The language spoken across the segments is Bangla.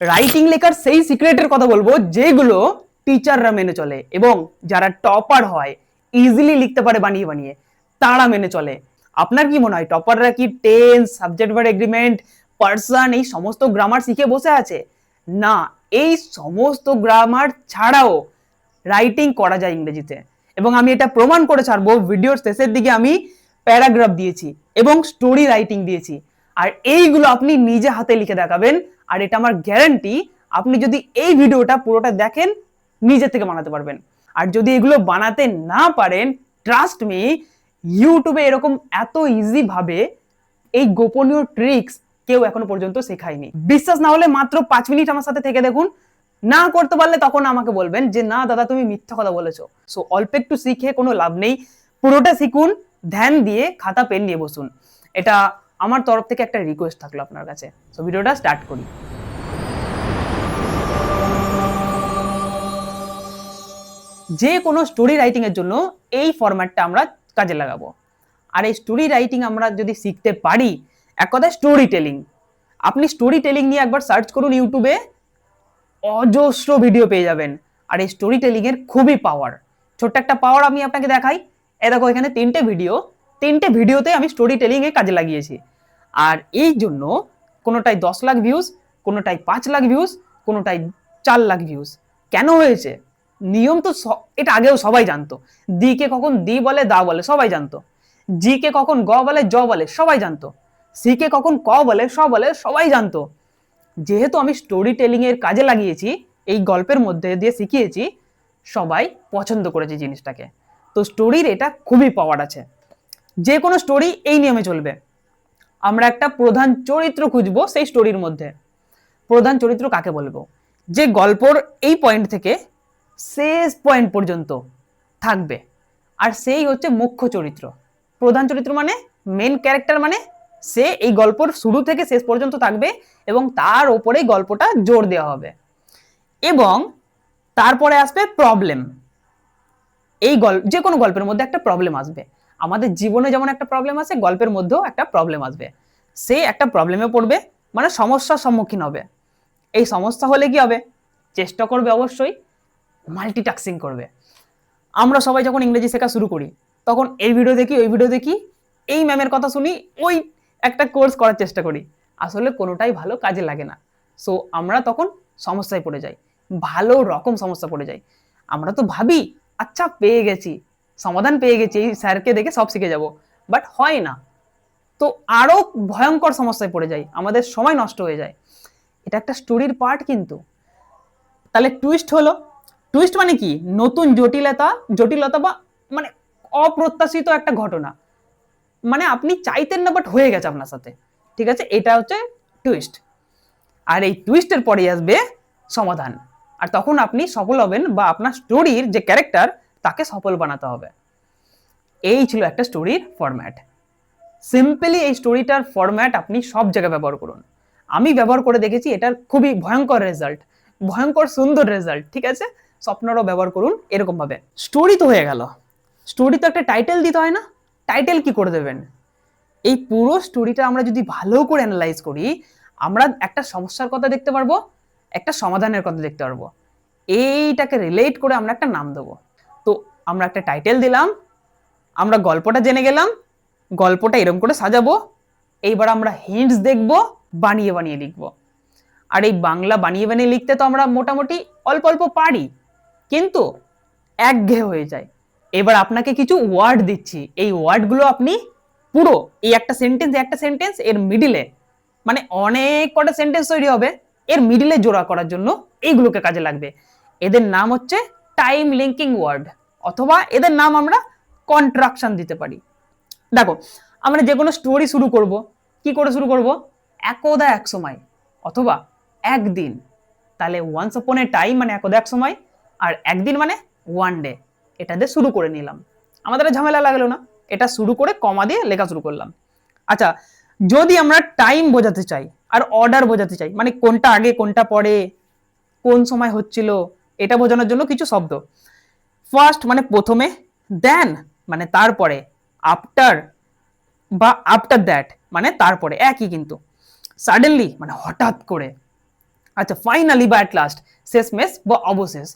রাইটিং লেখার সেই সিক্রেটের কথা বলব, যেগুলো টিচাররা মেনে চলে এবং যারা টপার হয় ইজিলি লিখতে পারে বানিয়ে বানিয়ে, তারা মেনে চলে। আপনার কি মনে হয় টপাররা কি tense subject verb agreement person এই সমস্ত গ্রামার শিখে বসে আছে? না, এই সমস্ত গ্রামার ছাড়াও রাইটিং করা যায় ইংরেজিতে। এবং আমি এটা প্রমাণ করে ছাড়বো ভিডিওর শেষের দিকে আমি প্যারাগ্রাফ দিয়েছি এবং স্টোরি রাইটিং দিয়েছি। আর এইগুলো আপনি নিজে হাতে লিখে দেখাবেন, আর এটা আমার গ্যারান্টি আপনি যদি এই ভিডিওটা পুরোটা দেখেন, নিজে থেকে বানাতে পারবেন। আর যদি এগুলো বানাতে না পারেন ট্রাস্ট মি ইউটিউবে এরকম এত ইজি ভাবে এই গোপনীয় ট্রিক্স কেউ এখনও পর্যন্ত শেখায়নি। বিশ্বাস না হলে মাত্র পাঁচ মিনিট আমার সাথে থেকে দেখুন। না করতে পারলে তখন আমাকে বলবেন যে, না দাদা, তুমি মিথ্যা কথা বলেছ। সো অল্প একটু শিখে কোনো লাভ নেই। পুরোটা শিখুন, ধ্যান দিয়ে খাতা, পেন নিয়ে বসুন। এটা আমার তরফ থেকে একটা রিকোয়েস্ট থাকল আপনার কাছে। সো ভিডিওটা স্টার্ট করি। যে কোনো স্টোরি রাইটিং এর জন্য এই ফরম্যাটটা আমরা কাজে লাগাবো। আর এই স্টোরি রাইটিং আমরা যদি শিখতে পারি, এক কথায় স্টোরি টেলিং আপনি স্টোরি টেলিং নিয়ে একবার সার্চ করুন ইউটিউবে অজস্র ভিডিও পেয়ে যাবেন। আর এই স্টোরি টেলিং এর খুবই পাওয়ার ছোট্ট একটা পাওয়ার আমি আপনাকে দেখাই। এ দেখো, এখানে তিনটে ভিডিও তিনটে ভিডিওতে আমি স্টোরি টেলিং এ কাজে লাগিয়েছি। আর এই জন্য কোনোটাই দশ লাখ ভিউজ কোনোটাই পাঁচ লাখ ভিউজ কোনোটাই চার লাখ ভিউজ কেন হয়েছে? নিয়ম তো এটা আগেও সবাই জানতো। দি কে কখন দি বলে, দা বলে, সবাই জানতো। জি কে কখন গ বলে, জ বলে, সবাই জানতো। সি কে কখন ক বলে, স বলে, সবাই জানতো। যেহেতু আমি স্টোরি টেলিং এর কাজে লাগিয়েছি, এই গল্পের মধ্যে দিয়ে শিখিয়েছি, সবাই পছন্দ করেছে জিনিসটাকে। তো স্টোরির এটা খুবই পাওয়ার আছে। যে কোনো স্টোরি এই নিয়মে চলবে। আমরা একটা প্রধান চরিত্র খুঁজবো সেই স্টোরির মধ্যে। প্রধান চরিত্র কাকে বলব? যে গল্পর এই পয়েন্ট থেকে শেষ পয়েন্ট পর্যন্ত থাকবে। আর সেই হচ্ছে মুখ্য চরিত্র। প্রধান চরিত্র মানে মেন ক্যারেক্টার মানে সে এই গল্পর শুরু থেকে শেষ পর্যন্ত থাকবে এবং তার ওপরেই গল্পটা জোর দেওয়া হবে। এবং তারপরে আসবে প্রবলেম এই গল্প যে কোনো গল্পের মধ্যে একটা প্রবলেম আসবে। আমাদের জীবনে যেমন একটা প্রবলেম আসে, গল্পের মধ্যেও একটা প্রবলেম আসবে। সে একটা প্রবলেমে পড়বে মানে সমস্যার সম্মুখীন হবে। এই সমস্যা হলে কি হবে? চেষ্টা করবে অবশ্যই মাল্টিটাস্কিং করবে। আমরা সবাই যখন ইংরেজি শেখা শুরু করি, তখন এই ভিডিও দেখি, ওই ভিডিও দেখি, এই ম্যামের কথা শুনি, ওই একটা কোর্স করার চেষ্টা করি। আসলে কোনোটাই ভালো কাজে লাগে না। সো আমরা তখন সমস্যায় পড়ে যাই। ভালো রকম সমস্যা পড়ে যাই। আমরা তো ভাবি আচ্ছা পেয়ে গেছি। সমাধান পেয়ে গেছি, এই স্যারকে দেখে সব শিখে যাব। বাট হয় না। তো আরও ভয়ঙ্কর সমস্যায় পড়ে যাই, আমাদের সময় নষ্ট হয়ে যায়। এটা একটা স্টোরির পার্ট কিন্তু। তাহলে টুইস্ট হলো, টুইস্ট মানে কি? নতুন জটিলতা জটিলতা বা মানে অপ্রত্যাশিত একটা ঘটনা। মানে আপনি চাইতেন না বাট হয়ে গেছে আপনার সাথে। ঠিক আছে? এটা হচ্ছে টুইস্ট। আর এই টুইস্টের পরে আসবে সমাধান। আর তখন আপনি সফল হবেন বা আপনার স্টোরির যে ক্যারেক্টার তাকে সফল বানাতে হবে। এই ছিল একটা স্টোরির ফরম্যাট সিম্পলি এই স্টোরিটার ফরম্যাট আপনি সব জায়গায় ব্যবহার করুন। আমি ব্যবহার করে দেখেছি, এটার খুবই ভয়ঙ্কর রেজাল্ট ভয়ঙ্কর সুন্দর রেজাল্ট ঠিক আছে? স্বপ্নরাও ব্যবহার করুন এরকমভাবে। স্টোরি তো হয়ে গেল। স্টোরি তো একটা টাইটেল দিতে হয় না? টাইটেল কি করে দেবেন? এই পুরো স্টোরিটা আমরা যদি ভালো করে অ্যানালাইজ করি, আমরা একটা সমস্যার কথা দেখতে পারব, একটা সমাধানের কথা দেখতে পারব। এইটাকে রিলেট করে আমরা একটা নাম দেবো। আমরা একটা টাইটেল দিলাম, আমরা গল্পটা জেনে গেলাম, গল্পটা এরকম করে সাজাবো, এইবার আমরা হিন্টস দেখব, বানিয়ে বানিয়ে লিখব। আর এই বাংলা বানিয়ে বানিয়ে লিখতে তো আমরা মোটামুটি অল্প অল্প পারি, কিন্তু একঘেয়ে হয়ে যায়। এবার আপনাকে কিছু ওয়ার্ড দিচ্ছি, এই ওয়ার্ডগুলো আপনি পুরো, এই একটা সেন্টেন্স একটা সেন্টেন্স এর মিডিলে মানে অনেক কটা সেন্টেন্স তৈরি হবে, এর মিডিলে জোড়া করার জন্য এইগুলোকে কাজে লাগবে। এদের নাম হচ্ছে টাইম লিঙ্কিং ওয়ার্ড অথবা এদের নাম আমরা কন্ট্রাকশন দিতে পারি। দেখো, আমরা যে কোনো স্টোরি শুরু করব। কি করে শুরু করব? একদা এক সময়, অথবা একদিন। তাহলে ওয়ান্স আপন এ টাইম মানে একদা এক সময়, আর একদিন মানে ওয়ান ডে এটা দিয়ে শুরু করে নিলাম। আমাদের ঝামেলা লাগল না। এটা শুরু করে কমা দিয়ে লেখা শুরু করলাম। আচ্ছা যদি আমরা টাইম বোঝাতে চাই, আর অর্ডার বোঝাতে চাই মানে কোনটা আগে, কোনটা পরে, কোন সময় হচ্ছিল, এটা বোঝানোর জন্য কিছু শব্দ। ফার্স্ট মানে প্রথমে দেন মানে তারপরে আফটার বা আফটার দ্যাট মানে তারপরে, একই কিন্তু। সাডেনলি মানে হঠাৎ করে। আচ্ছা ফাইনালি বা অ্যাট লাস্ট শেষমেশ বা অবশেষ।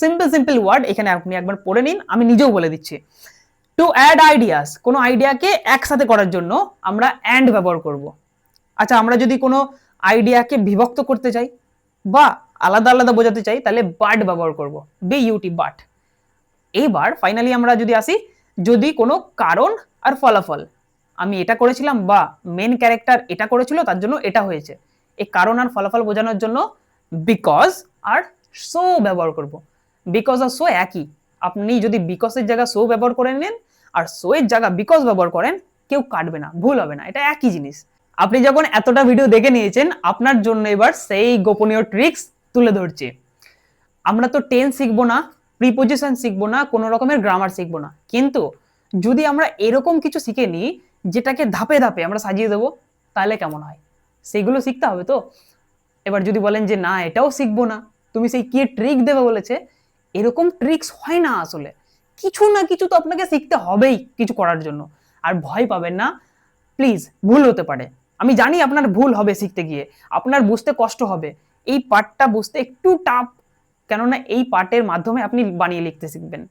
সিম্পল সিম্পল ওয়ার্ড এখানে আপনি একবার পড়ে নিন, আমি নিজেও বলে দিচ্ছি। টু অ্যাড আইডিয়াস কোনো আইডিয়াকে একসাথে করার জন্য আমরা অ্যান্ড ব্যবহার করব। আচ্ছা আমরা যদি কোনো আইডিয়াকে বিভক্ত করতে চাই বা আলাদা আলাদা বোঝাতে চাই, তাহলে বাট ব্যবহার করব। বি ইউটি বাট এইবার ফাইনালি আমরা যদি আসি, যদি কোনো কারণ আর ফলাফল, আমি এটা করেছিলাম বা মেন ক্যারেক্টার এটা করেছিল, তার জন্য এটা হয়েছে। এই কারণ আর ফলাফল বোঝানোর জন্য বিকজ আর সো ব্যবহার করব। বিকজ আর সো একই। আপনি যদি বিকজের জায়গা সো ব্যবহার করে নেন, আর সো এর জায়গা বিকজ ব্যবহার করেন, কেউ কাটবে না, ভুল হবে না, এটা একই জিনিস। আপনি যখন এতটা ভিডিও দেখে নিয়েছেন, আপনার জন্য এবার সেই গোপনীয় ট্রিক্স তুলে ধরছে। আমরা তো টেন শিখব না প্রিপোজিশন শিখব না, কোনো রকমের গ্রামার শিখব না। কিন্তু যদি আমরা এরকম কিছু শিখে নিই, যেটাকে ধাপে ধাপে আমরা সাজিয়ে দেবো, তাহলে কেমন হয়? সেগুলো শিখতে হবে তো? এবার যদি বলেন যে, না, এটাও শিখব না। তুমি সেই কি ট্রিক দেবে বলেছে, এরকম ট্রিক্স হয় না আসলে। কিছু না কিছু তো আপনাকে শিখতে হবেই কিছু করার জন্য। আর ভয় পাবেন না। প্লিজ, ভুল হতে পারে। আমি জানি আপনার ভুল হবে শিখতে গিয়ে। আপনার বুঝতে কষ্ট হবে। এই পার্টটা বুঝতে একটু টাফ কেননা এই পার্টের মাধ্যমে আপনি বানিয়ে লিখতে শিখবেন।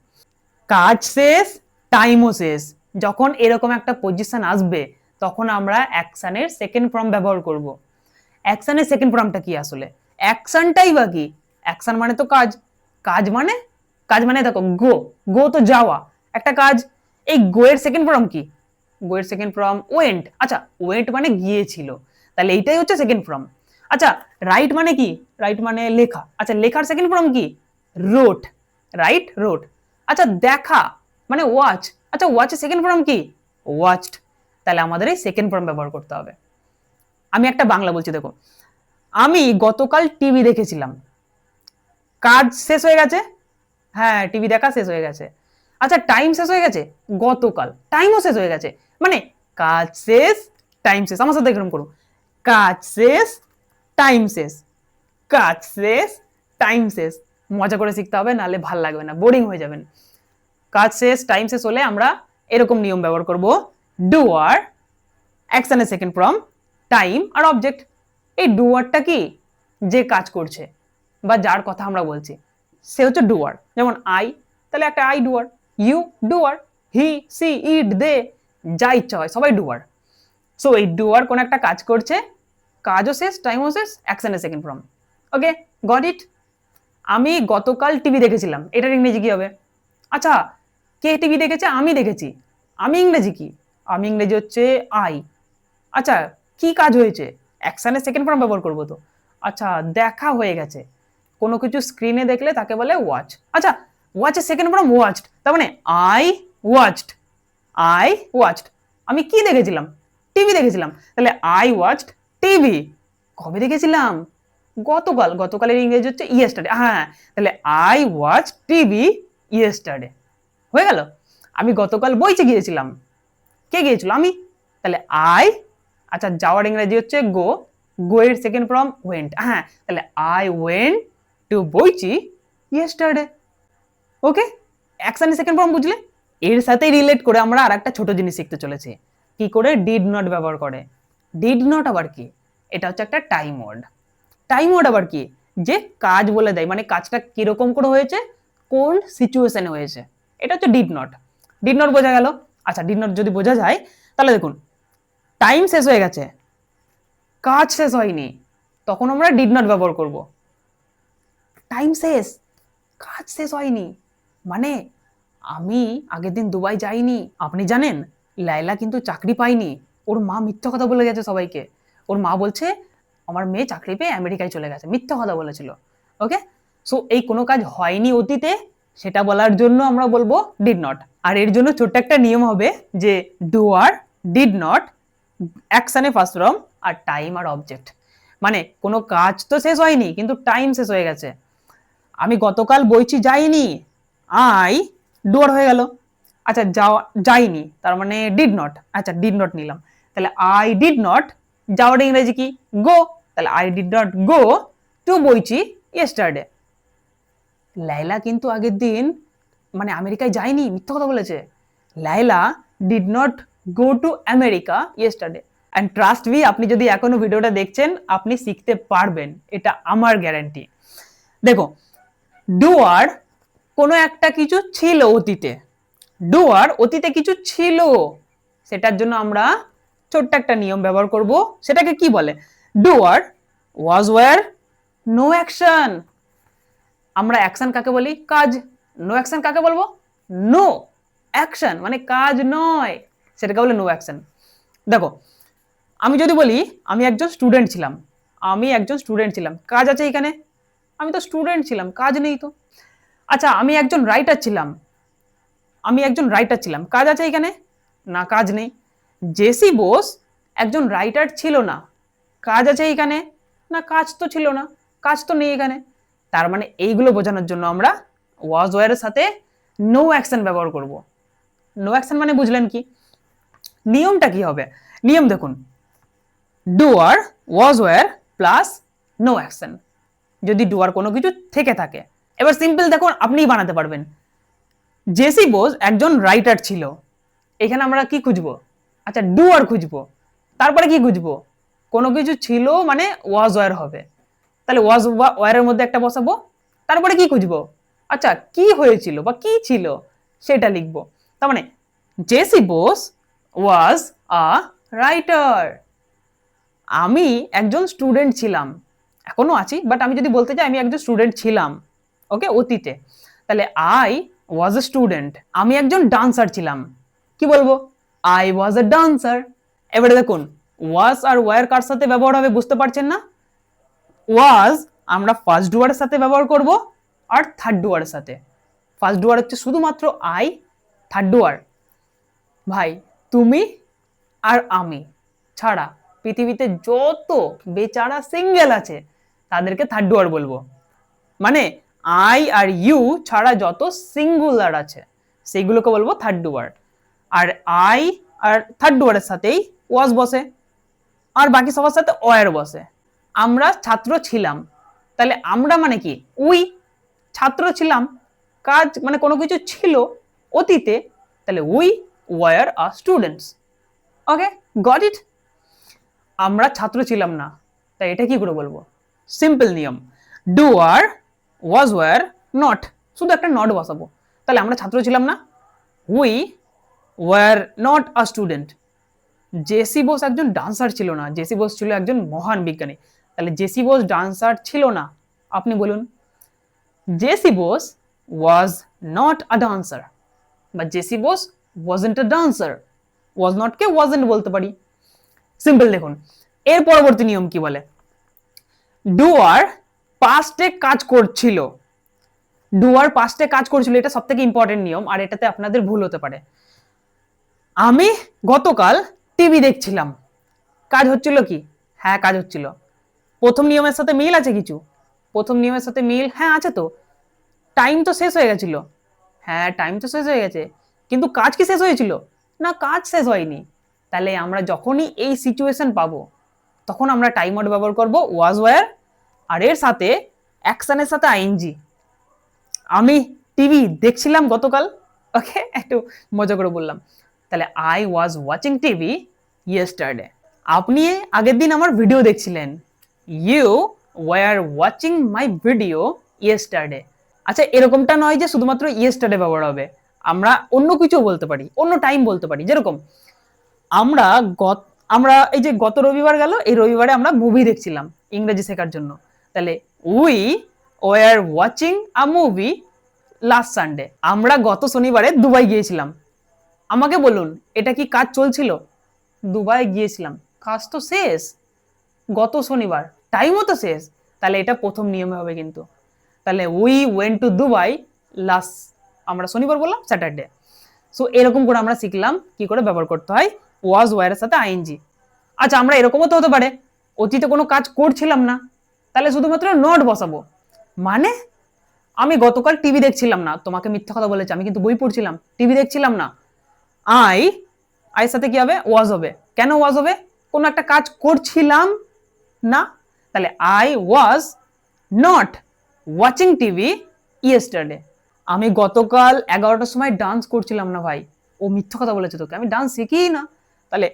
কাজ শেষ টাইমও শেষ। যখন এরকম একটা পজিশন আসবে, তখন আমরা অ্যাকশানের সেকেন্ড ফর্ম ব্যবহার করব। অ্যাকশানের সেকেন্ড ফর্মটা কি আসলে? অ্যাকশনটাই বা কি? অ্যাকশন মানে তো কাজ। কাজ মানে? কাজ মানে দেখো গো গো তো যাওয়া। একটা কাজ, এই গো এর সেকেন্ড ফর্ম কি? গো এর সেকেন্ড ফর্ম ওয়েন্ট আচ্ছা ওয়েন্ট মানে গিয়েছিল। তাহলে এইটাই হচ্ছে সেকেন্ড ফর্ম আচ্ছা রাইট মানে কি? রাইট মানে লেখা। আচ্ছা লেখার সেকেন্ড ফর্ম কি? রোট রাইট রোট আচ্ছা দেখা মানে ওয়াচ আচ্ছা ওয়াচের সেকেন্ড ফর্ম কি? ওয়াচড তাহলে আমাদের এই সেকেন্ড ফর্ম ব্যবহার করতে হবে। আমি একটা বাংলা বলছি, দেখো। আমি গতকাল টিভি দেখেছিলাম। কাজ শেষ হয়ে গেছে? হ্যাঁ টিভি দেখা শেষ হয়ে গেছে। আচ্ছা টাইম শেষ হয়ে গেছে? গতকাল। টাইমও শেষ হয়ে গেছে। মানে কাজ শেষ টাইম শেষ। আমার সাথে এরকম করুন। কাজ শেষ টাইম শেষ। কাজ শেষ টাইম শেষ। মজা করে শিখতে হবে, নাহলে ভালো লাগবে না বোরিং হয়ে যাবেন। কাজ শেষ টাইম শেষ হলে আমরা এরকম নিয়ম ব্যবহার করব। ডু আর অ্যাকশনের সেকেন্ড ফর্ম টাইম আর অবজেক্ট এই ডুয়ারটা কি? যে কাজ করছে বা যার কথা আমরা বলছি। সে হচ্ছে ডুয়ার যেমন আই তাহলে একটা I doer you doer he she it they যা ইচ্ছা হয়, সবাই ডুয়ার সো এই ডুয়ার কোন একটা কাজ করছে, কাজও শেষ টাইমও শেষ অ্যাকশনের second form okay got it আমি গতকাল টিভি দেখেছিলাম। এটার ইংরেজি কি হবে? আচ্ছা কে টিভি দেখেছে? আমি দেখেছি। আমি ইংরেজি কি? আমি ইংরেজি হচ্ছে আই আচ্ছা কি কাজ হয়েছে? অ্যাকশনের সেকেন্ড ফর্ম ব্যবহার করব তো। আচ্ছা দেখা হয়ে গেছে। কোনো কিছু স্ক্রিনে দেখলে তাকে বলে ওয়াচ আচ্ছা ওয়াচের সেকেন্ড ফর্ম ওয়াচড তার মানে আই ওয়াচড আই ওয়াচড আমি কি দেখেছিলাম? টিভি দেখেছিলাম। তাহলে আই ওয়াচড টিভি কবে দেখেছিলাম? গতকাল, গতকালের ইংরেজি হচ্ছে ইয়েস্টারডে হ্যাঁ তাহলে আই ওয়াচ টিভি ইয়েস্টারডে হয়ে গেল? আমি গতকাল বইতে গিয়েছিলাম। কে গিয়েছিল? আমি? তাহলে আই আচ্ছা যাওয়ার ইংরেজি হচ্ছে গো গো এর সেকেন্ড ফর্ম ওয়েন্ট হ্যাঁ তাহলে I went to Boinchi yesterday okay অ্যাকশনের সেকেন্ড ফর্ম বুঝলে? এর সাথে রিলেট করে আমরা আর একটা ছোট জিনিস শিখতে চলেছি। কি করে? ডিড নট ব্যবহার করে। ডিড নট আবার কি? এটা হচ্ছে একটা টাইম ওয়ার্ড টাইম ওয়ার্ড আবার কি? যে কাজ বলে দেয় মানে কাজটা কীরকম করে হয়েছে? কোন সিচুয়েশনে হয়েছে। এটা হচ্ছে ডিড নট ডিড নট বোঝা গেল? আচ্ছা ডিড নট যদি বোঝা যায়, তাহলে দেখুন টাইম শেষ হয়ে গেছে। কাজ শেষ হয়নি। তখন আমরা ডিড নট ব্যবহার করব। টাইম শেষ। কাজ শেষ হয়নি। মানে আমি আগের দিন দুবাই যাইনি। আপনি জানেন লাইলা কিন্তু চাকরি পায়নি। ওর মা মিথ্যা কথা বলে গেছে সবাইকে। ওর মা বলছে আমার মেয়ে চাকরি পেয়ে আমেরিকায় চলে গেছে। মিথ্যা কথা বলেছিল। ওকে সো এই কোনো কাজ হয়নি অতীতে। সেটা বলার জন্য আমরা বলব ডিড নট আর এর জন্য ছোট্ট একটা নিয়ম হবে যে ডুয়ার ডিড নট অ্যাকশানে ফার্স্ট ফর্ম আর টাইম আর অবজেক্ট মানে কোনো কাজ তো শেষ হয়নি, কিন্তু টাইম শেষ হয়ে গেছে। আমি গতকাল বইছি যাইনি, আই ডুয়ার হয়ে গেল। আচ্ছা যাওয়া যাইনি, তার মানে ডিড নট আচ্ছা ডিড নট নিলাম। তাহলে আই ডিড নট যাওয়ার ইংরেজি কি? গো তাহলে I did not go to Boinchi yesterday Laila কিন্তু আগের দিন মানে আমেরিকায় যায়নি, মিথ্যা কথা বলেছে। Laila did not go to America yesterday and trust me আপনি যদি এখনও ভিডিওটা দেখছেন, আপনি শিখতে পারবেন। এটা আমার গ্যারান্টি দেখো ডুয়ার কোনো একটা কিছু ছিল অতীতে। ডুয়ার অতীতে কিছু ছিল। সেটার জন্য আমরা ছোট্ট একটা নিয়ম ব্যবহার করব। সেটাকে কি বলে? Doer was were no action আমরা অ্যাকশন কাকে বলি? কাজ। নো অ্যাকশন কাকে বলব? নো অ্যাকশন মানে কাজ নয়। সেটাকে বলে নো অ্যাকশন দেখো, আমি যদি বলি, আমি একজন স্টুডেন্ট ছিলাম। আমি একজন স্টুডেন্ট ছিলাম। কাজ আছে এখানে? আমি তো স্টুডেন্ট ছিলাম, কাজ নেই তো। আচ্ছা আমি একজন রাইটার ছিলাম। আমি একজন রাইটার ছিলাম। কাজ আছে এখানে? না, কাজ নেই। জেসি বোস একজন রাইটার ছিল না। কাজ আছে এখানে? না, কাজ তো ছিল না, কাজ তো নেই এখানে। তার মানে এইগুলো বোঝানোর জন্য আমরা ওয়াজ ওয়ারের সাথে নো অ্যাকশন ব্যবহার করব। নো অ্যাকশন মানে বুঝলেন কি? নিয়মটা কি হবে? নিয়ম দেখুন। Doer was were plus no action যদি ডুয়ার কোনো কিছু থেকে থাকে। এবার সিম্পল দেখুন, আপনিই বানাতে পারবেন। জেসি বোস একজন রাইটার ছিল। এখানে আমরা কি খুঁজবো? আচ্ছা ডুয়ার খুঁজবো। তারপরে কি খুঁজবো? কোনো কিছু ছিল মানে ওয়াজ ওয়ার হবে। তাহলে ওয়াজ ওয়ারের মধ্যে একটা বসাবো, তারপরে কি খুঁজবো? আচ্ছা কি হয়েছিল বা কি ছিল সেটা লিখব। তার মানে JC Bose was a writer আমি একজন স্টুডেন্ট ছিলাম, এখনও আছি বাট আমি যদি বলতে চাই, আমি একজন স্টুডেন্ট ছিলাম ওকে অতীতে। তাহলে আই ওয়াজ এ স্টুডেন্ট আমি একজন ডান্সার ছিলাম। কি বলব? আই ওয়াজ এ ডান্সার এবারে দেখুন ওয়াজ আর ওয়ার কার সাথে ব্যবহার হবে বুঝতে পারছেন না? ওয়াজ আমরা ফার্স্ট ডুয়ারের সাথে ব্যবহার করব আর থার্ড ডুয়ারের সাথে। ফার্স্ট ডুয়ার হচ্ছে শুধুমাত্র আই থার্ড ডুয়ার ভাই, তুমি আর আমি ছাড়া পৃথিবীতে যত বেচারা সিঙ্গেল আছে, তাদেরকে থার্ড ডুয়ার বলব। মানে আই আর ইউ ছাড়া যত সিঙ্গুলার আছে, সেইগুলোকে বলব থার্ড ডুয়ার আর আই আর থার্ড ডুয়ারের সাথেই ওয়াজ বসে। আর বাকি সবার সাথে ওয়ার বসে। আমরা ছাত্র ছিলাম। তাহলে আমরা মানে কি? উই ছাত্র ছিলাম। কাজ মানে কোনো কিছু ছিল অতীতে। তাহলে we were are students. Okay? Got it? আমরা ছাত্র ছিলাম না। তাই এটা কি করে বলব? সিম্পল নিয়ম। Doer, was were, not. শুধু একটা নট বসাবো। তাহলে আমরা ছাত্র ছিলাম না। We were not a student. J C একজন ডান্সার ছিল না, জেসি বোস ছিল একজন মহান বিজ্ঞানী। তাহলে জেসি বোস ডান্সার ছিল না, আপনি বলুন। J C Bose was not a dancer বা J C Bose wasn't a dancer was not K wasn't বলতে পারি। সিম্পল দেখুন, এর পরবর্তী নিয়ম কি বলে? ডুয়ার পাস্টে কাজ করছিল। ডুয়ার পাস্টে কাজ করছিল, এটা সব থেকে ইম্পর্টেন্ট নিয়ম, আর এটাতে আপনাদের ভুল হতে পারে। আমি গতকাল টিভি দেখছিলাম। কাজ হচ্ছিল কি? হ্যাঁ কাজ হচ্ছিল। প্রথম নিয়মের সাথে মিল আছে কিছু? প্রথম নিয়মের সাথে মিল? হ্যাঁ আছে তো। টাইম তো শেষ হয়ে গেছিল। হ্যাঁ টাইম তো শেষ হয়ে গেছে। কিন্তু কাজ কি শেষ হয়েছিল? না, কাজ শেষ হয়নি। তাহলে আমরা যখনই এই সিচুয়েশন পাবো, তখন আমরা টাইম আউট ব্যবহার করব ওয়াজ ওয়ার আর এর সাথে অ্যাকশানের সাথে আইএনজি আমি টিভি দেখছিলাম গতকাল। ওকে একটু মজা করে বললাম। তাহলে I was watching TV yesterday আপনি আগের দিন আমার ভিডিও দেখছিলেন। You were watching my video yesterday আচ্ছা এরকমটা নয় যে শুধুমাত্র ইয়েস্টারডে ব্যবহার হবে। আমরা অন্য কিছু বলতে পারি, অন্য টাইম বলতে পারি। যেরকম, আমরা গত, আমরা এই যে গত রবিবার গেল, এই রবিবারে আমরা মুভি দেখছিলাম ইংরেজি শেখার জন্য। তাহলে we were watching a movie last Sunday আমরা গত শনিবারে দুবাই গিয়েছিলাম। আমাকে বলুন, এটা কি কাজ চলছিল? দুবাই গিয়েছিলাম। কাজ তো শেষ। গত শনিবার। টাইমও তো শেষ। তাহলে এটা প্রথম নিয়মে হবে কিন্তু। তাহলে we went to Dubai last আমরা শনিবার বললাম স্যাটারডে সো এরকম করে আমরা শিখলাম কি করে ব্যবহার করতে হয়। ওয়াজ ওয়ারের সাথে আইএনজি আচ্ছা আমরা এরকমও তো হতে পারে। অতীতে কোনো কাজ করছিলাম না। তাহলে শুধুমাত্র নট বসাবো। মানে? আমি গতকাল টিভি দেখছিলাম না। তোমাকে মিথ্যা কথা বলেছি, আমি কিন্তু বই পড়ছিলাম। টিভি দেখছিলাম না। আই আইয়ের সাথে কি হবে? ওয়াজ হবে। কেন ওয়াজ হবে? কোনো একটা কাজ করছিলাম না। তাহলে I was not watching TV yesterday আমি গতকাল এগারোটার সময় ডান্স করছিলাম না ভাই। ও মিথ্যা কথা বলেছে তোকে। আমি ডান্স শিখি না। তাহলে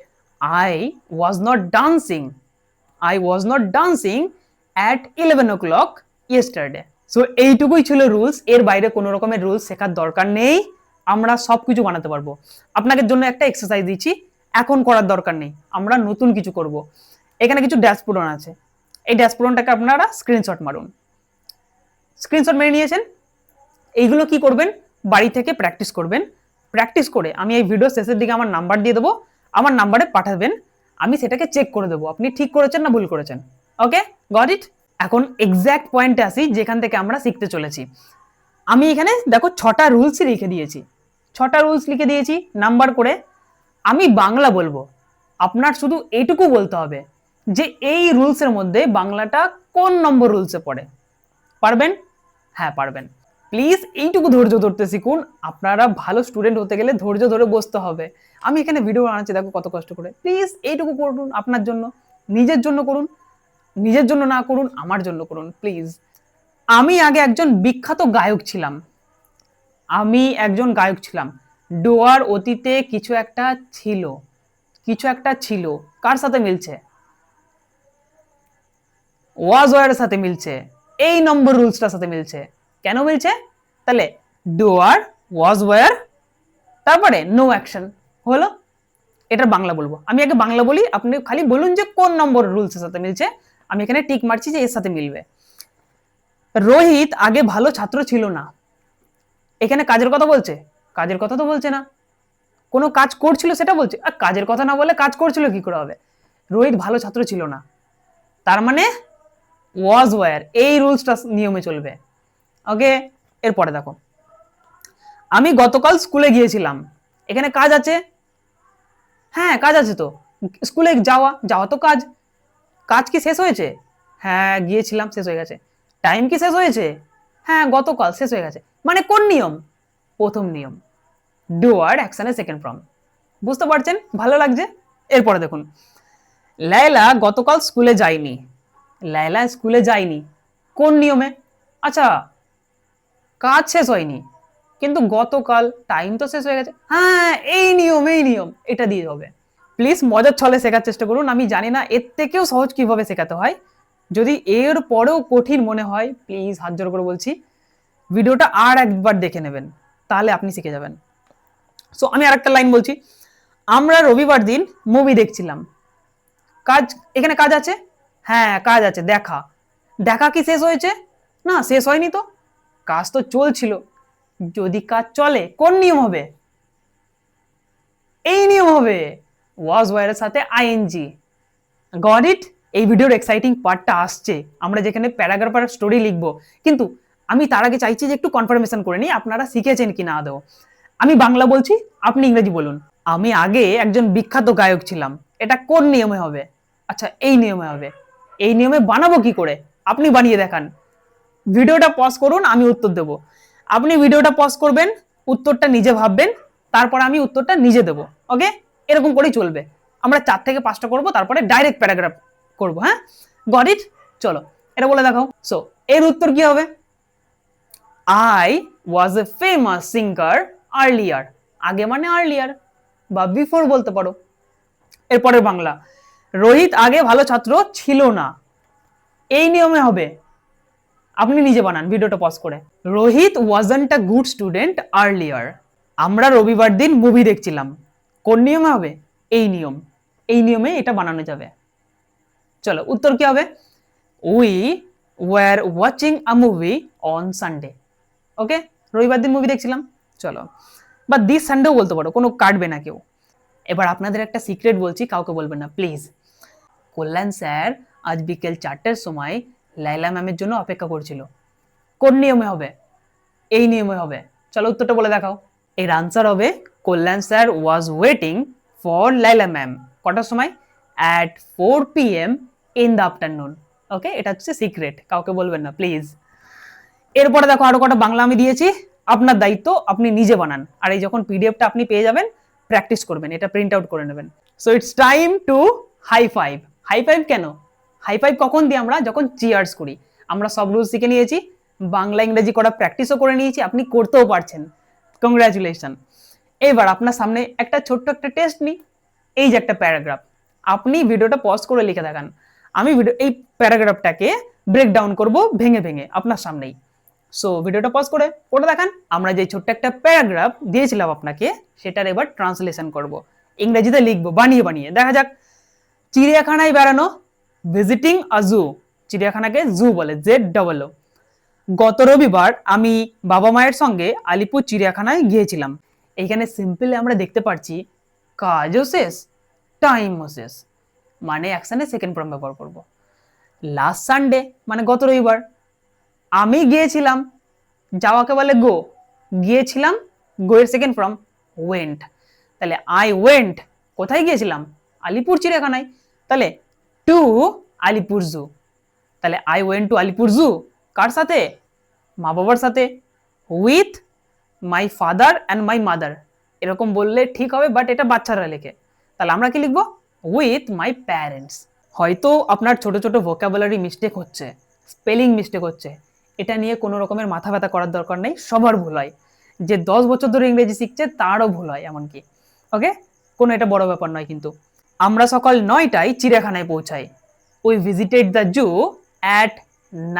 I was not dancing I was not dancing at eleven o'clock yesterday so এইটুকুই ছিল রুলস এর বাইরে কোনো রকমের রুলস শেখার দরকার নেই। আমরা সব কিছু বানাতে পারব। আপনাদের জন্য একটা এক্সারসাইজ দিচ্ছি, এখন করার দরকার নেই, আমরা নতুন কিছু করব। এখানে কিছু ড্যাশপোর্ন আছে। এই ড্যাশপোর্নটাকে আপনারা স্ক্রিনশট মারুন। স্ক্রিনশট মেরে নিয়েছেন। এইগুলো কি করবেন? বাড়ি থেকে প্র্যাকটিস করবেন। প্র্যাকটিস করে আমি এই ভিডিও শেষের দিকে আমার নাম্বার দিয়ে দেবো, আমার নাম্বারে পাঠাবেন। আমি সেটাকে চেক করে দেবো। আপনি ঠিক করেছেন না ভুল করেছেন? ওকে গট ইট এখন এক্স্যাক্ট পয়েন্টে আসি, যেখান থেকে আমরা শিখতে চলেছি। আমি এখানে দেখো ছটা রুলস লিখে দিয়েছি। ছটা রুলস লিখে দিয়েছি নাম্বার করে আমি বাংলা বলব। আপনার শুধু এইটুকু বলতে হবে যে এই রুলসের মধ্যে বাংলাটা কোন নম্বর রুলসে পড়ে। পারবেন? হ্যাঁ পারবেন। প্লিজ এইটুকু ধৈর্য ধরতে শিখুন। আপনারা ভালো স্টুডেন্ট হতে গেলে ধৈর্য ধরে বসতে হবে। আমি এখানে ভিডিও বানাচ্ছি, দেখো কত কষ্ট করে। প্লিজ এইটুকু করুন আপনার জন্য। নিজের জন্য করুন, নিজের জন্য না করুন, আমার জন্য করুন প্লিজ আমি আগে একজন বিখ্যাত গায়ক ছিলাম। আমি একজন গায়ক ছিলাম। ডোয়ার অতীতে কিছু একটা ছিল। কিছু একটা ছিল। কার সাথে মিলছে? ওয়াজ ওয়ারের সাথে মিলছে। এই নম্বর রুলসটার সাথে মিলছে। কেন মিলছে? তাহলে ডোয়ার ওয়াজ ওয়ার তারপরে নো অ্যাকশন হলো। এটা বাংলা বলব। আমি আগে বাংলা বলি, আপনি খালি বলুন যে কোন নম্বর রুলসের সাথে মিলছে। আমি এখানে টিক মারছি যে এর সাথে মিলবে। রোহিত আগে ভালো ছাত্র ছিল না। এখানে কাজের কথা বলছে? কাজের কথা তো বলছে না। কোনো কাজ করছিল সেটা বলছে। আর কাজের কথা না বলে কাজ করছিল কি করে হবে? রোহিত ভালো ছাত্র ছিল না। তার মানে ওয়াজ ওয়ার এই রুলসটা নিয়মে চলবে। ওকে এরপরে দেখো। আমি গতকাল স্কুলে গিয়েছিলাম। এখানে কাজ আছে? হ্যাঁ কাজ আছে তো। স্কুলে যাওয়া যাওয়া তো কাজ। কাজ কি শেষ হয়েছে? হ্যাঁ গিয়েছিলাম, শেষ হয়ে গেছে। টাইম কি শেষ হয়েছে? হ্যাঁ গতকাল, শেষ হয়ে গেছে। মানে কোন নিয়ম? প্রথম নিয়ম। ডুয়ার অ্যাকশনের সেকেন্ড ফর্ম বুঝতে পারছেন? ভালো লাগছে? এরপরে দেখুন। লায়লা গতকাল স্কুলে যায়নি। লায়লা স্কুলে যায়নি। কোন নিয়মে? আচ্ছা কাজ শেষ হয়নি। কিন্তু গতকাল টাইম তো শেষ হয়ে গেছে। হ্যাঁ এই নিয়ম এই নিয়ম, এটা দিয়ে হবে। প্লিজ মজার ছলে শেখার চেষ্টা করুন। আমি জানি না এর থেকেও সহজ কীভাবে শেখাতে হয়। যদি এর পরেও কঠিন মনে হয় প্লিজ হাত জোর করে বলছি, ভিডিওটা আর একবার দেখে নেবেন, তাহলে আপনি শিখে যাবেন। সো আমি আরেকটা লাইন বলছি, আমরা রবিবার দিন মুভি দেখছিলাম। কাজ, এখানে কাজ আছে? হ্যাঁ কাজ আছে, দেখা। দেখা কি শেষ হয়েছে? না, শেষ হয়নি তো। কাজ তো চলছিল। যদি কাজ চলে, কোন নিয়ম হবে? এই নিয়ম হবে। ওয়াজ ওয়ারের সাথে আইএনজি গড ইট এই ভিডিওর এক্সাইটিং পার্টটা আসছে। আমরা যেখানে প্যারাগ্রাফার স্টোরি লিখব। কিন্তু আমি তার আগে চাইছি যে একটু কনফার্মেশন করে নিই, আপনারা শিখেছেন কি না আদৌ? আমি বাংলা বলছি, আপনি ইংরেজি বলুন। আমি আগে একজন বিখ্যাত গায়ক ছিলাম। এটা কোন নিয়মে হবে? আচ্ছা এই নিয়মে হবে। এই নিয়মে বানাবো কি করে? আপনি বানিয়ে দেখান। ভিডিওটা পজ করুন, আমি উত্তর দেব। আপনি ভিডিওটা পজ করবেন, উত্তরটা নিজে ভাববেন, তারপর আমি উত্তরটা নিজে দেব। ওকে এরকম করেই চলবে। আমরা চার থেকে পাঁচটা করব, তারপরে ডাইরেক্ট প্যারাগ্রাফ করব হ্যাঁ? গট ইট চলো, এটা বলে দেখাও। সো এর উত্তর কি হবে? I was a famous singer earlier আগে মানে আর্লিয়ার বা বিফোর বলতে পারো। এরপরের বাংলা। রোহিত আগে ভালো ছাত্র ছিল না। এই নিয়মে হবে। আপনি নিজে বানান, ভিডিওটা পজ করে। Rohit wasn't a good student earlier আমরা রবিবার দিন মুভি দেখছিলাম। কোন নিয়মে হবে? এই নিয়ম। এই নিয়মে এটা বানানো যাবে। চলো, উত্তর কি হবে? We were watching a movie on Sunday okay রবিবার দিন মুভি দেখছিলাম। চলো। বা দিস সানডেও বলতে পারো, কোনো কাটবে না কেউ। এবার আপনাদের একটা সিক্রেট বলছি, কাউকে বলবেন না প্লিজ কল্যাণ স্যার আজ বিকেল চারটের সময় লাইলা ম্যামের জন্য অপেক্ষা করছিল। কোন নিয়মে হবে? এই নিয়মে হবে। চলো, উত্তরটা বলে দেখাও। এর আনসার হবে, Kalyan sir was waiting for Laila ma'am. কটার সময়? At four P M in the afternoon okay এটা হচ্ছে সিক্রেট কাউকে বলবেন না প্লিজ এরপরে দেখো আরও কটা বাংলা আমি দিয়েছি, আপনার দায়িত্ব, আপনি নিজে বানান। আর এই যখন পিডিএফটা আপনি পেয়ে যাবেন প্র্যাকটিস করবেন, এটা প্রিন্ট আউট করে নেবেন। So it's time to high five high five কেন? হাই ফাইভ কখন দিই আমরা? যখন চিয়ার্স করি। আমরা সব রুলস শিখে নিয়েছি, বাংলা, ইংরেজি করা প্র্যাকটিসও করে নিয়েছি, আপনি করতেও পারছেন। কংগ্রাচুলেশন এবার আপনার সামনে একটা ছোট্ট একটা টেস্ট নিই। এই যে একটা প্যারাগ্রাফ আপনি ভিডিওটা পজ করে লিখে দেখান। আমি ভিডিও এই প্যারাগ্রাফটাকে ব্রেক ডাউন করব ভেঙে ভেঙে আপনার সামনেই। সো ভিডিওটা পজ করে, ওটা দেখান, আমরা যে ছোট্ট একটা প্যারাগ্রাফ দিয়েছিলাম আপনাকে, সেটার এবার ট্রান্সলেশন করব। ইংরেজিতে লিখব, বানিয়ে বানিয়ে, দেখা যাক। চিড়িয়াখানায় বেড়ানো ভিজিটিং আ জু চিড়িয়াখানাকে জু বলে জেড ডবল ও গত রবিবার আমি বাবা মায়ের সঙ্গে আলিপুর চিড়িয়াখানায় গিয়েছিলাম। এইখানে সিম্পলি আমরা দেখতে পাচ্ছি কাজও শেষ টাইমও শেষ। মানে অ্যাকশনে সেকেন্ড ফর্ম ব্যবহার করব। লাস্ট সানডে মানে গত রবিবার, আমি গিয়েছিলাম, যাওয়াকে বলে গো গিয়েছিলাম গো এর সেকেন্ড ফর্ম ওয়েন্ট তাহলে আই ওয়েন্ট কোথায় গিয়েছিলাম? আলিপুর, চিড়িয়াখানায়। তাহলে টু আলিপুর জু তাহলে I went to Alipore zoo কার সাথে? মা বাবার সাথে। With my father and my mother এরকম বললে ঠিক হবে বাট এটা বাচ্চারা লেখে। তাহলে আমরা কি লিখব? উইথ মাই প্যারেন্টস হয়তো আপনার ছোট ছোট ভোকাবুলারি মিস্টেক হচ্ছে স্পেলিং মিস্টেক হচ্ছে। এটা নিয়ে কোনো রকমের মাথা ব্যথা করার দরকার নেই, সবার ভুল হয়। যে দশ বছর ধরে ইংরেজি শিখছে, তারও ভুল হয় এমনকি। ওকে কোনো এটা বড় ব্যাপার নয় কিন্তু। আমরা সকাল নয়টায় চিড়িয়াখানায় পৌঁছাই। We visited the zoo at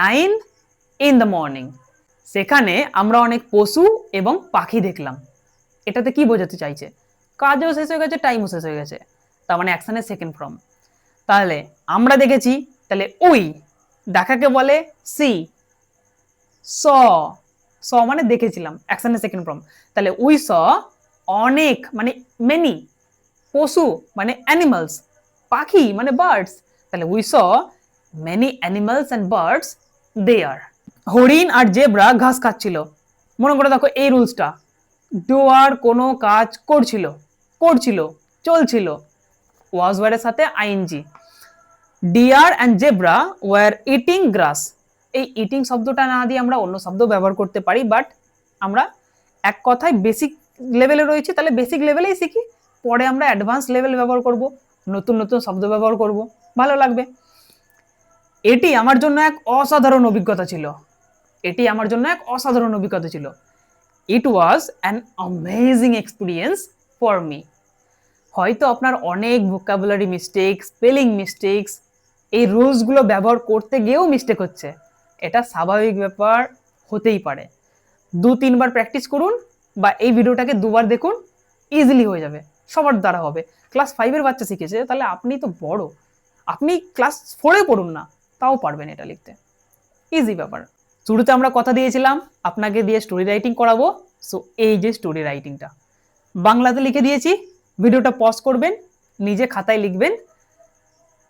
nine in the morning সেখানে আমরা অনেক পশু এবং পাখি দেখলাম। এটাতে কি বোঝাতে চাইছে? কাজও শেষ হয়ে গেছে টাইমও শেষ হয়ে গেছে। তার মানে অ্যাকশনের সেকেন্ড ফর্ম তাহলে আমরা দেখেছি, তাহলে উই, দেখাকে বলে সি। স স মানে দেখেছিলাম অ্যাকশনের সেকেন্ড ফর্ম তাহলে উই স অনেক মানে মেনি পশু মানে অ্যানিমালস পাখি মানে বার্ডস তাহলে we saw many animals and birds they are হরিণ আর জেব্রা ঘাস খাচ্ছিল। মনে করে দেখো এই রুলসটা ডোয়ার কোনো কাজ করছিল করছিল, চলছিল। ওয়াজ ওয়ারের সাথে ING deer and zebra were eating grass এই ইটিং শব্দটা না দিয়ে আমরা অন্য শব্দ ব্যবহার করতে পারি বাট আমরা এক কথায় বেসিক লেভেলে রয়েছে, তাহলে বেসিক লেভেলেই শিখি। পরে আমরা অ্যাডভান্স লেভেল ব্যবহার করব, নতুন নতুন শব্দ ব্যবহার করব। ভালো লাগবে। এটি আমার জন্য এক অসাধারণ অভিজ্ঞতা ছিল। এটি আমার জন্য এক অসাধারণ অভিজ্ঞতা ছিল। It was an amazing experience for me হয়তো আপনার অনেক ভোকাবুলারি মিস্টেক স্পেলিং মিস্টেক্স এই রুলসগুলো ব্যবহার করতে গিয়েও মিস্টেক হচ্ছে। এটা স্বাভাবিক ব্যাপার হতেই পারে। দু, তিনবার প্র্যাকটিস করুন বা এই ভিডিওটাকে দুবার দেখুন ইজিলি হয়ে যাবে, সবার দ্বারা হবে। ক্লাস ফাইভের বাচ্চা শিখেছে, তাহলে আপনি তো বড়। আপনি ক্লাস ফোরে পড়ুন না, তাও পারবেন এটা লিখতে। ইজি ব্যাপার। শুরুতে আমরা কথা দিয়েছিলাম, আপনাকে দিয়ে স্টোরি রাইটিং করাবো সো এই যে স্টোরি রাইটিংটা বাংলাতে লিখে দিয়েছি ভিডিওটা পজ করবেন, নিজে খাতায় লিখবেন।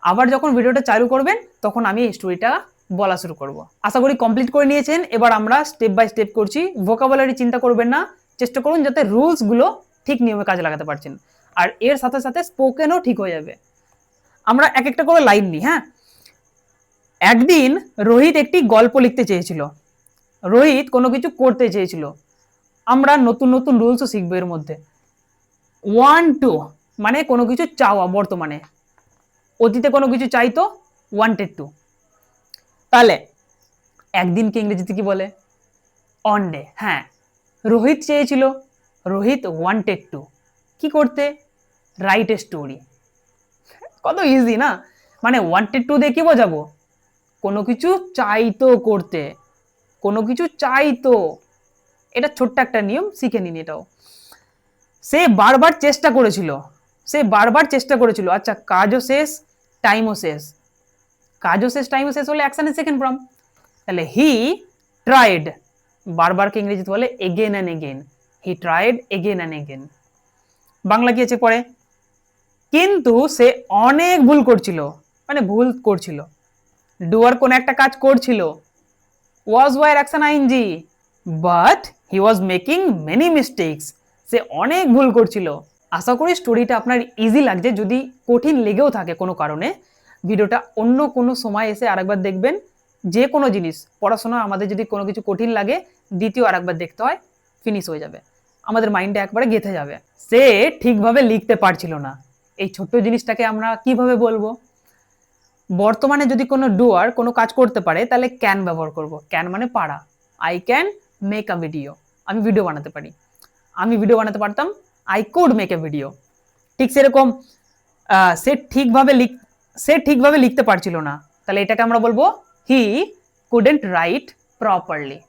আবার যখন ভিডিওটা চালু করবেন, তখন আমি এই স্টোরিটা বলা শুরু করব। আশা করি কমপ্লিট করে নিয়েছেন। এবার আমরা স্টেপ বাই স্টেপ করছি। ভোকাবুলারি চিন্তা করবেন না। চেষ্টা করুন যাতে রুলসগুলো ঠিক নিয়মে কাজে লাগাতে পারছেন। আর এর সাথে সাথে স্পোকেনও ঠিক হয়ে যাবে। আমরা এক একটা করে লাইন নিই হ্যাঁ? একদিন রোহিত একটি গল্প লিখতে চেয়েছিল। রোহিত কোনো কিছু করতে চেয়েছিল। আমরা নতুন নতুন রুলসও শিখব এর মধ্যে। ওয়ান টু মানে কোনো কিছু চাওয়া বর্তমানে। অতীতে কোনো কিছু চাইতো ওয়ান্টেড টু তাহলে, একদিনকে ইংরেজিতে কি বলে? অন ডে হ্যাঁ। রোহিত চেয়েছিল, রোহিত ওয়ান্টেড টু কি করতে? রাইট এ স্টোরি কত ইজি না? মানে ওয়ান্টেড টু দিয়ে কি বোঝাবো? কোনো কিছু চাইতো করতে। কোনো কিছু চাইতো এটা ছোট্ট একটা নিয়ম, শিখে নিন এটাও। সে বারবার চেষ্টা করেছিল। সে বারবার চেষ্টা করেছিল। আচ্ছা কাজও শেষ টাইমও শেষ। কাজও শেষ টাইমও শেষ হলে অ্যাকশনের সেকেন্ড ফর্ম তাহলে হি ট্রাইড বারবারকে ইংরেজিতে বলে again and again he tried again and again Bangla কি আছে পরে? কিন্তু সে অনেক ভুল করছিল। মানে ভুল করছিল। ডুয়ার কোন একটা কাজ করছিল। Was were action ING but he was making many mistakes সে অনেক ভুল করছিল। আশা করি স্টোরিটা আপনার ইজি লাগছে, যদি কঠিন লেগেও থাকে কোনো কারণে। ভিডিওটা অন্য কোনো সময় এসে আরেকবার দেখবেন, যে কোনো জিনিস। পড়াশোনা, আমাদের যদি কোনো কিছু কঠিন লাগে, দ্বিতীয় আরেকবার দেখতে হয় ফিনিশ হয়ে যাবে। আমাদের মাইন্ডে একবারে গেঁথে যাবে। সে ঠিকভাবে লিখতে পারছিল না। এই ছোট্ট জিনিসটাকে আমরা কীভাবে বলব? বর্তমানে যদি কোনো ডুয়ার কোনো কাজ করতে পারে, তাহলে ক্যান ব্যবহার করব। ক্যান মানে পারা I can make a video আমি ভিডিও বানাতে পারি। আমি ভিডিও বানাতে পারতাম I could make a video ঠিক সেরকম সে ঠিকভাবে লিখ, সে ঠিকভাবে লিখতে পারছিল না। তাহলে এটাকে আমরা বলব he couldn't write properly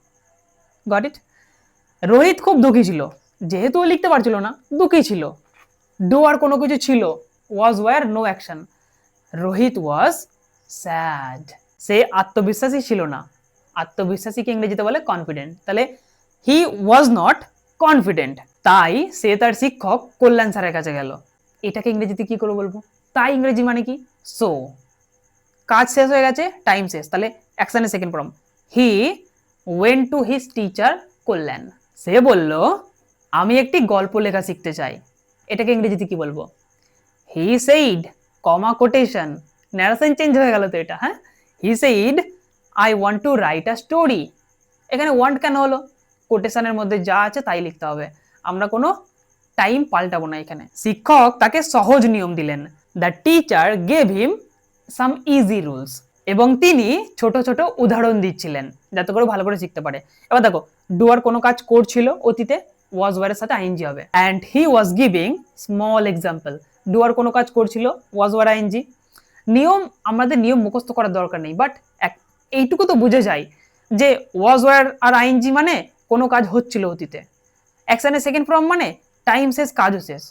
got it Rohit খুব দুঃখী ছিল। যেহেতু ও লিখতে পারছিল না, দুঃখী ছিল। ডু আর কোনো কিছু ছিল was were no action Rohit was sad সে আত্মবিশ্বাসী ছিল না। আত্মবিশ্বাসীকে ইংরেজিতে বলে কনফিডেন্ট তাহলে হি ওয়াজ নট কনফিডেন্ট তাই সে তার শিক্ষক কল্যাণ স্যারের কাছে গেল। এটাকে ইংরেজিতে কি করে বলব? তাই ইংরেজি মানে কি? সো কাজ শেষ হয়ে গেছে টাইম শেষ। তাহলে অ্যাকশনের second form he went to his teacher Kalyan. সে বলল, আমি একটি গল্প লেখা শিখতে চাই। এটাকে ইংরেজিতে কি বলব? He said comma quotation narration change হয়ে গেল তো এটা হ্যাঁ? He said I want to write a story এখানে ওয়ান্ট কেন হলো? কোটেশনের মধ্যে যা আছে তাই লিখতে হবে। আমরা কোনো টাইম পাল্টাবো না এখানে। শিক্ষক তাকে সহজ নিয়ম দিলেন। The teacher gave him some easy rules এবং তিনি ছোট ছোট উদাহরণ দিচ্ছিলেন যাতে করে ভালো করে শিখতে পারে। এবার দেখো, ডুয়ার কোনো কাজ করছিল অতীতে ওয়াজ ওয়ারের সাথে আইনজি হবে। And he was giving small example doer কোনো কাজ করছিল ওয়াজ ওয়ার আইনজি নিয়ম, আমাদের নিয়ম মুখস্থ করার দরকার নেই। বাট এইটুকু তো বুঝে যায় যে ওয়াজ ওয়ার আর আইনজি মানে কোনো কাজ হচ্ছিল অতীতে। অ্যাকশনের সেকেন্ড ফর্ম মানে টাইম শেষ, কাজও শেষ।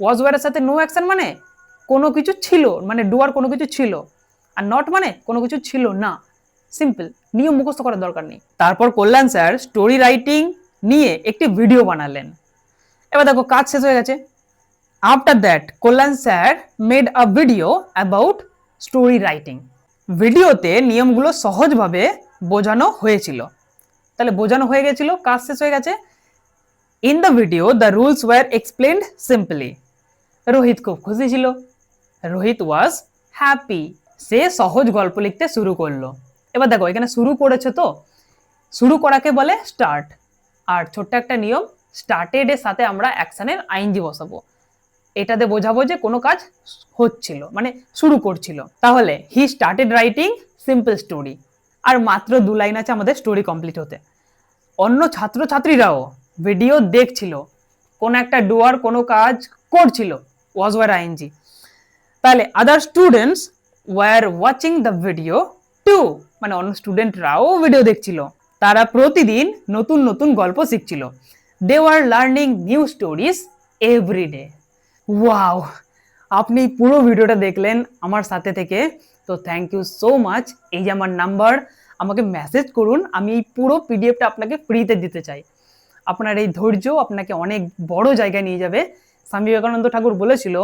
ওয়াজ ওয়ারের সাথে নো অ্যাকশন মানে কোনো কিছু ছিল মানে ডুয়ার কোনো কিছু ছিল। আর নট মানে কোনো কিছু ছিল না। সিম্পল নিয়ম মুখস্থ করার দরকার নেই। তারপর কল্যাণ স্যার স্টোরি রাইটিং নিয়ে একটি ভিডিও বানালেন। এবার দেখো কাজ শেষ হয়ে গেছে। After that Kalyan sir made a video about story writing ভিডিওতে নিয়মগুলো সহজভাবে বোঝানো হয়েছিল। তাহলে বোঝানো হয়ে গেছিল, কাজ শেষ হয়ে গেছে। In the video the rules were explained simply Rohit খুব খুশি ছিল। রোহিত ওয়াজ হ্যাপি সে সহজ গল্প লিখতে শুরু করল। এবার দেখো, এখানে শুরু করেছে তো? শুরু করাকে বলে স্টার্ট আর ছোট্ট একটা নিয়ম স্টার্টেড এর সাথে আমরা অ্যাকশনের আইনজি বসাবো। এটাতে বোঝাবো যে কোনো কাজ হচ্ছিল মানে শুরু করছিল। তাহলে he started writing simple story আর মাত্র দু লাইন আছে আমাদের স্টোরি কমপ্লিট হতে। অন্য ছাত্রছাত্রীরাও ভিডিও দেখছিল, কোন একটা ডুয়ার কোনো কাজ করছিল ওয়াজ ওয়ার আইনজি তাহলে other students were watching the video too মানে অন্য স্টুডেন্টরাও ভিডিও দেখছিল, তারা প্রতিদিন নতুন নতুন গল্প শিখছিল। They were learning new stories everyday wow আপনি পুরো ভিডিওটা দেখলেন আমার সাথে থেকে। তো থ্যাংক ইউ সো মাচ এই যে আমার নাম্বার আমাকে মেসেজ করুন, আমি এই পুরো পিডিএফটা আপনাকে ফ্রিতে দিতে চাই। আপনার এই ধৈর্য আপনাকে অনেক বড় জায়গায় নিয়ে যাবে। স্বামী বিবেকানন্দ ঠাকুর বলেছিল,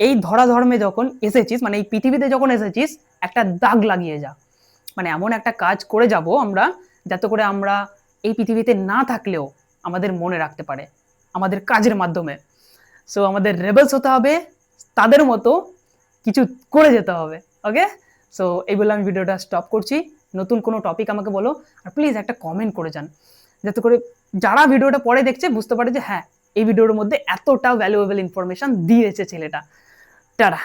এই ধরা ধর্মে যখন এসেছিস মানে এই পৃথিবীতে যখন এসেছিস, একটা দাগ লাগিয়ে যা। মানে এমন একটা কাজ করে যাব আমরা, যাতে করে আমরা এই পৃথিবীতে না থাকলেও আমাদের মনে রাখতে পারে, আমাদের কাজের মাধ্যমে। সো আমাদের রেবেলস হতে হবে, তাদের মতো কিছু করে যেতে হবে ওকে সো এই বলে আমি ভিডিওটা স্টপ করছি। নতুন কোনো টপিক আমাকে বলো, আর প্লিজ একটা কমেন্ট করে যান। যাতে করে যারা ভিডিওটা পরে দেখছে বুঝতে পারে যে হ্যাঁ এই ভিডিওর মধ্যে এতটা ভ্যালুয়েবল ইনফরমেশান দিয়েছে ছেলেটা। টাটা।